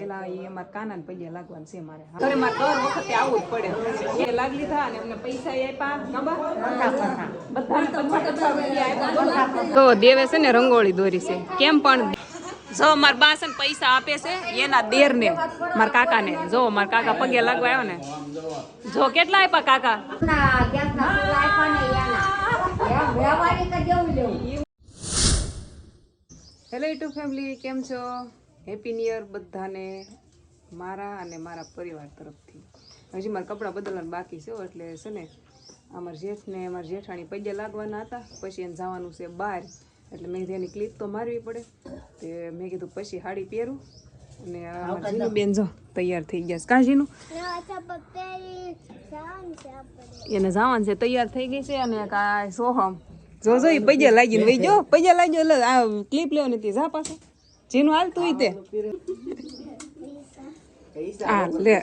પેલા એ અમારા કાના ને પૈયા લાગવાનું છે મારે. ઘરે મારે દર વખતે આવવું જ પડે. એ લાગ લીધા અને અમને પૈસા આપ્યા. તો દેવે છે ને રંગોળી દોરી છે. કેમ પણ જો માર બાસ ને પૈસા આપે છે એના દેર ને મારા કાકા ને જો મારા કાકા પગે લાગવા આવ્યો ને. જો કેટલા આપ્યા કાકા. હેલો યુટ્યુબ ફેમિલી કેમ છો? હેપી ન્યુ યર બધાને મારા અને મારા પરિવાર તરફથી. હજી મારા કપડાં બદલવાનું બાકી છે એટલે છે ને અમારા જેઠને અમારા જેઠાણી પગે લાગવાના હતા પછી એને જવાનું છે બહાર. એટલે મેં એની ક્લિપ તો મારવી પડે. તે મેં કીધું પછી સાડી પહેરું અને બેન જો તૈયાર થઈ ગયા છે. કાજીનું એને જવાનું છે તૈયાર થઈ ગઈ છે અને સોહમ જો જો ઈ પૈયા લાગીને વહી જો પૈયા લાગ્યો એટલે આ ક્લિપ લેવાની હતી જા પાછો. જેનું હાલ તું તે હા લે.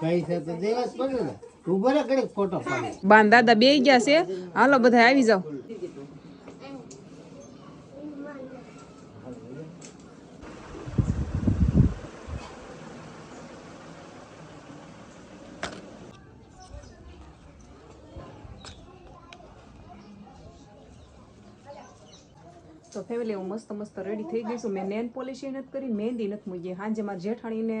પૈસા તો દેવા જ પડે ને. ઊભો રે ફોટો પાડે. બાન દાદા બે ગયા છે. હાલો બધા આવી જાઓ. તો ફેમિલી હું મસ્ત મસ્ત રેડી થઈ ગઈ છું. મેં નેન પોલિશ નથી કરી, મહેંદી નથી મૂકી. સાંજે મારા જેઠાણીને,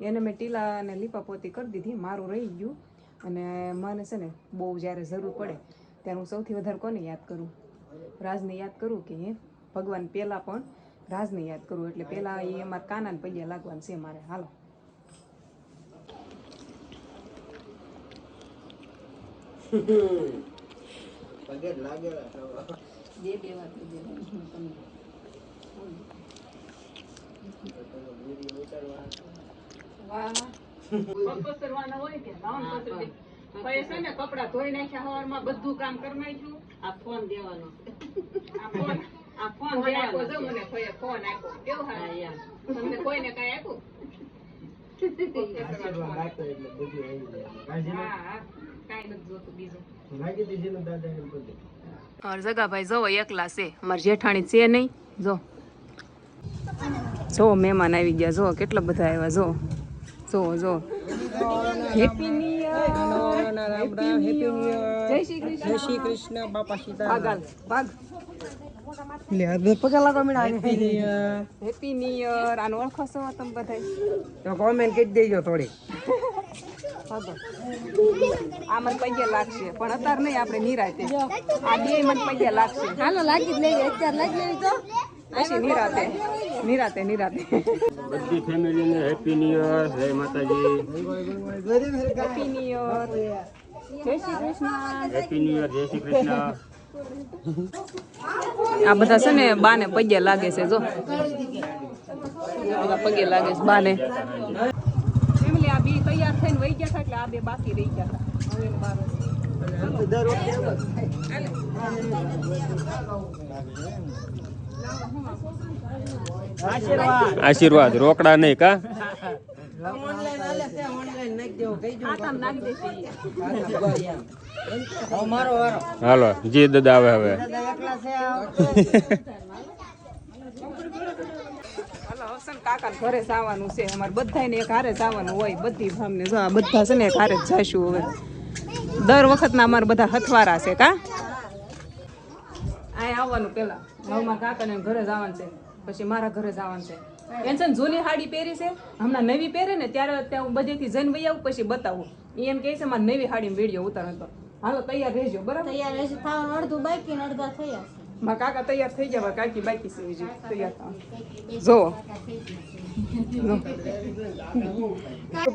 એને મેં ટીલા અને લીપાપોતી કરી દીધી. મારું રહી ગયું. અને મને છે ને બહુ જ્યારે જરૂર પડે, ત્યારે હું સૌથી વધારે કોને યાદ કરું? રાજને યાદ કરું કે હે, ભગવાન પહેલાં પણ રાજને યાદ કરું. એટલે પહેલાં એ અમારા કાનાને પૈયા લાગવાનું છે મારે. હાલો. પગે બે બે વાર થઈ હું તમને કપડાં ધોઈ નાખ્યા હવારમાં બધું કામ કરી નાખ્યું? આ ફોન દેવાનો. આ ફોન આ ફોન દેવાનો જો મને કોઈએ ફોન આપ્યો. કેવું હારું તમને કોઈને કાંઈ આપ્યું? હા હા. કાંઈ નથી જોતું બીજું. લાગી દીધી દાદા એમ બધું. જગાભાઈ જો એકલા છે. મારી જેઠાણી છે નહીં. જો. જો, મહેમાન આવી ગયા. જો, કેટલા બધા આવ્યા, જો. જો જો. હેપી ન્યુ જય શ્રી કૃષ્ણ. જય શ્રી કૃષ્ણ બાપા સીતા ભાગ ભાગ લે હવે પગા લાગો મેડા હેપી ન્યુ યર આનો ઓળખો છો તમે બધાય? તો કોમેન્ટ કરી દેજો થોડી. આ મને પગે લાગશે પણ અત્યારે નહીં આપણે નિરાતે. આ બે મને પૈયા લાગશે. હાલો લાગી જ લેવી અત્યારે લાગી લેવી તો. પછી નિરાતે નિરાતે નિરાતે બધી ફેમિલીને હેપી ન્યુ યર જય માતાજી હેપી ન્યુ યર જય Shri Krishna happy new year જય શ્રી કૃષ્ણ આ બધા છે ને બાને પગે લાગે છે જો. બધા પગે લાગે છે બાને. ફેમિલી આ બી તૈયાર થઈને વહી ગયા હતા એટલે આ બે બાકી રહી ગયા હતા. હવે એનું બાર આશીર્વાદ. રોકડા નહીં કા? હાલો જી દાદા આવે હવે. એકલા છે હાલો કાકા ઘરે જવાનું છે. અમારે બધાને એક હારે જવાનું હોય બધી ફામને જો આ બધા છે ને એક હારે જ જાશું હવે. દર વખતના અમારે બધા હથવારા છે કા? આ આવવાનું પેલા. હવે મારા કાકાને ઘરે જવાનું છે. પછી મારા ઘરે જવાનું છે. એને છે ને જૂની સાડી પહેરી છે. હમણાં નવી પહેરે ને ત્યારે ત્યાં હું બધેથી જઈને વહી આવું પછી બતાવું. એમ કહે છે મારે નવી સાડી વીડિયો ઉતારો તો હાલો તૈયાર રહેજો બરાબર? તૈયાર રહેજો. થાવ અડધું બાકી ને અડધા થયા મારા કાકા તૈયાર થઈ ગયા કાકી બાકી છે હજી તૈયાર થવા. જો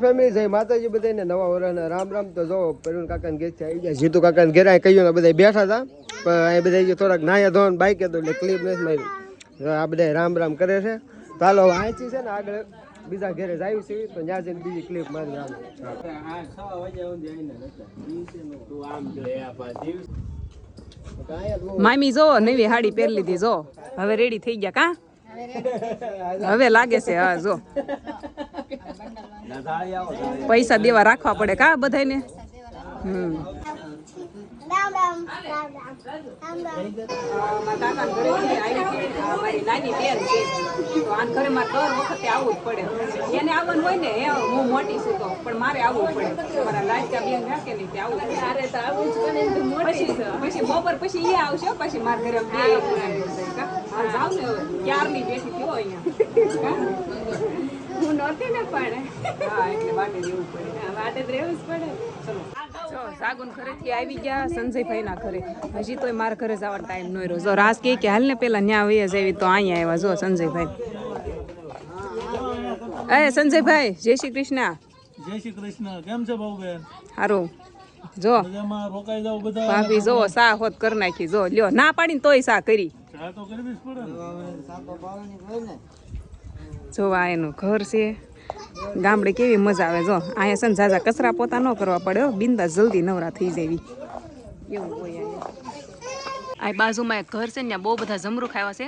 ફેમિલી જય માતાજી બધાને નવા વરાના રામ રામ. તો જો પરુણ કાકાને ઘેર આવી ગયા. જીતુ કાકાને ઘેર કહ્યું ને બધા બેઠા હતા. પણ એ બધા થોડાક નાયા ધોન, બાઈક હતું એટલે ક્લિપ નથી મારી. આ બધા રામ રામ કરે છે. તો હાલો વાંચી છે ને આગળ બીજા ઘેરે જાય છે. તો ત્યાં જઈને બીજી ક્લિપ મારી આવે. મામી જો, નવી હાડી પહેરી લીધી, જો. હવે રેડી થઈ ગયા કા? હવે લાગે છે, હા, જો. પૈસા દેવા રાખવા પડે કા બધાને હમ. મારા આવી મારી મારે આવવું જ પડે. એને આવવાનું હોય ને હું મોટી છું તો પણ મારે આવવું પડે. મારા લાડકા બેન રાખે ને તે આવવું પડે. તો આવું જ મોટી પછી પછી બપોર પછી એ આવશે પછી મારા ઘરે બે જાવ ને ક્યારની બેઠી થયો અહીંયા? હું નહોતી ને પણ. હા એટલે માટે રહેવું પડે. જ રહેવું જ પડે. જો સાગુન ઘરેથી આવી ગયા સંજયભાઈના ઘરે. હજી તોય મારા ઘરે જવાનો ટાઈમ ન રહ્યો. જો રાસ કહે કે હાલ ને પેલા ન્યા વૈયા જવી તો અહીંયા આવ્યા. જો સંજયભાઈ. એ સંજયભાઈ જય શ્રી કૃષ્ણ. જય શ્રી કૃષ્ણ. કેમ છે ભાઉબેન હારું. જો. જાવ ભાભી જો સા હોત કરી નાખી. જો લ્યો ના પાડીને તોય સા કરી. ચા તો કરવી જ પડે ને. જોવા એનું ઘર છે. ગામડે કેવી મજા આવે જો. અહીંયા છે ને ઝાઝા કચરા પોતા ન કરવા પડે બિંદા જલ્દી નવરા થઈ જવી. એવું હોય આ બાજુમાં એક ઘર છે ને બહુ બધા જમરૂખ આવ્યા છે.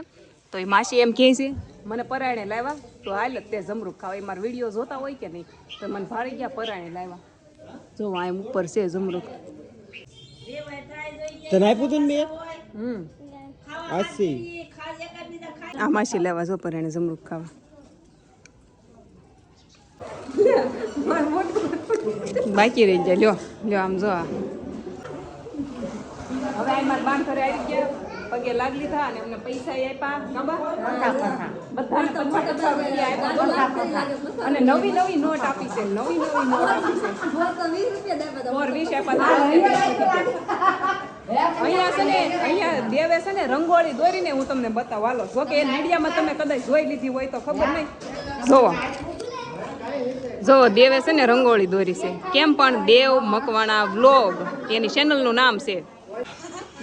તો એ માસી એમ કહે છે મને પરાયણે લાવ્યા. તો હાલ તે જમરૂખ ખાવા. એ મારા વીડિયો જોતા હોય કે નહીં? તો મને ભાળી ગયા પરાયણે લાવ્યા. જો આ એમ ઉપર છે જમરૂખ. તને આપ્યું તું ને હમ. આ માસી લેવા જો પરાયણે જમરૂખ ખાવા. બાકી રહી જાય લ્યો લ્યો આમ જો હવે આ બાન ઘરે આવી ગયા. પગે લાગી લીધા અને એમને પૈસા આપ્યા. ખબર? બધાને પચાસ પચાસ રૂપિયા આપ્યા. બોલો. અને નવી નવી નોટ આપી છે. નવી નવી નોટ આપી છે. મોર વીસ આપ્યા અહીંયા છે ને અહીંયા દેવે છે ને રંગોળી દોરીને હું તમને બતાવવા હાલો જો કે એ મીડિયામાં તમે કદાચ જોઈ લીધી હોય તો ખબર નહીં. જોવો. જો દેવે છે ને રંગોળી દોરી છે. કેમ પણ દેવ મકવાણા વ્લોગ, એની ચેનલનું નામ છે.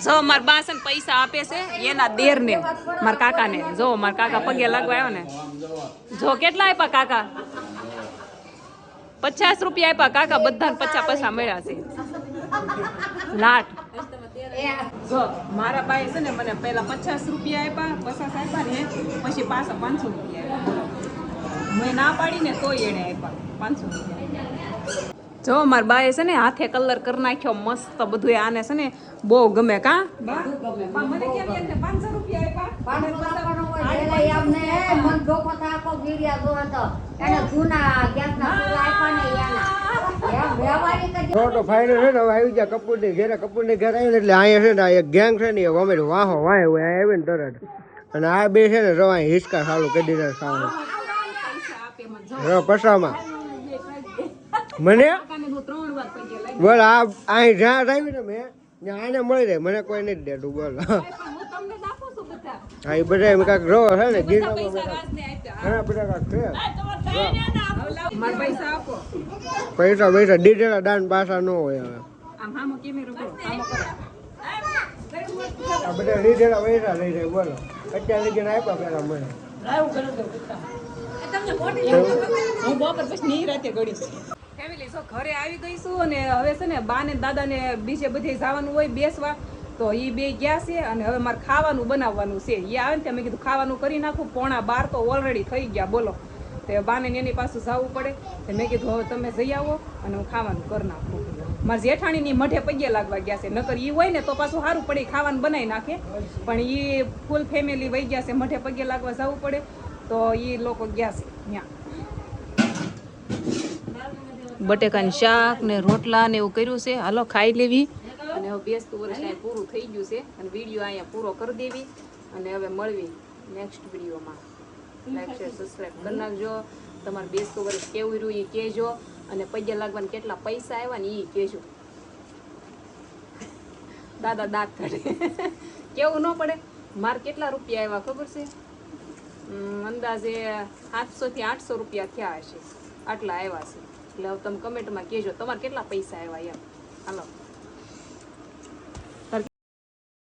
જો માર બાસ પૈસા આપે છે એના દેરને, મારા કાકાને. જો મારા કાકા પગે લાગવા આવ્યો ને. જો કેટલા આપ્યા કાકા? પચાસ રૂપિયા આપ્યા કાકા, બધાને પચાસ પૈસા મળ્યા છે. લાટ. મારા બાઈ છે ને મને પેલા પચાસ રૂપિયા આપ્યા, પચાસ આપ્યા ને, પછી પાછા પાંચસો રૂપિયા મેં ના પાડીને તોય એણે આપ્યા. પાંચસો રૂપિયા. જો મારા બાએ છે ને હાથે કલર કરી નાખ્યો મસ્ત બધું આને છે ને બહુ ગમે કા? બા બા, મને કેમ એને પાંચસો રૂપિયા આપ્યા? એટલે એમને મન ધોકો થાકો ગીર્યા જો તો. એને જૂના ગેસના ચૂલા આપ્યા ને ફાઇનલ છે ને ઘેરે ઘેર આવીને એટલે અહીંયા છે ને આ એક ગેંગ છે ને એ અમે વાહો વાહે હોય આવે ને તરત. અને આ બે છે ને રવા હિસકા સારું કરી દીધા સારું રવા પસામાં મને? બોલ આ અહીં જ્યાં આવી ને મેં ત્યાં આને મળી રહે. મને કોઈ નથી દેતું બોલ. હું. એ બધા એમ કાંઈક રહો છે ને પૈસા ઘણા બધા કાંઈક છે. પૈસા પૈસા દીધેલા દાન પાછા ન હોય હવે. બધા લીધેલા પૈસા લઈ જાય બોલો. અત્યારે લગીને આપ્યા પેલા મને. હું બપોર પછી નહીં રાતે ગળીશ. ફેમિલી સો ઘરે આવી ગઈ છું અને હવે છે ને બા ને દાદા ને બીજે બધે જવાનું હોય બેસવા તો એ બે ગયા છે અને હવે મારે ખાવાનું બનાવવાનું છે. એ આવે ને ત્યાં મેં કીધું ખાવાનું કરી નાખું. પોણા બાર તો ઓલરેડી થઈ ગયા બોલો. તે બાને એની પાસે જવું પડે. તો મેં કીધું હવે તમે જઈ આવો અને હું ખાવાનું કરી નાખું. મારા જેઠાણીની મઢે પગે લાગવા ગયા છે. નકર એ હોય ને તો પાછું સારું પડે ખાવાનું બનાવી નાખે. પણ એ ફૂલ ફેમિલી વહી ગયા છે મઢે પગે લાગવા જવું પડે. તો એ લોકો ગયા છે ત્યાં બટેકાની શાક ને રોટલા ને એવું કર્યું છે. હાલો ખાઈ લેવી. અને હવે બેસતું વર્ષ અહીંયા પૂરું થઈ ગયું છે. અને વીડિયો અહીંયા પૂરો કરી દેવી. અને હવે મળવી નેક્સ્ટ વિડીયોમાં લાઈક શેર સબસ્ક્રાઈબ કરી નાખજો. તમારે બેસતું વર્ષ કેવું રહ્યું એ કહેજો. અને પૈયા લાગવાના કેટલા પૈસા આવ્યા ને એ કહેજો. દાદા દાંત કાઢે. કેવું ન પડે? મારે કેટલા રૂપિયા આવ્યા ખબર છે? અંદાજે સાતસોથી આઠસો રૂપિયા થયા હશે. આટલા આવ્યા છે. એટલે હવે તમે કમેન્ટમાં કહેજો, તમારે કેટલા પૈસા આવ્યા એમ. હાલો.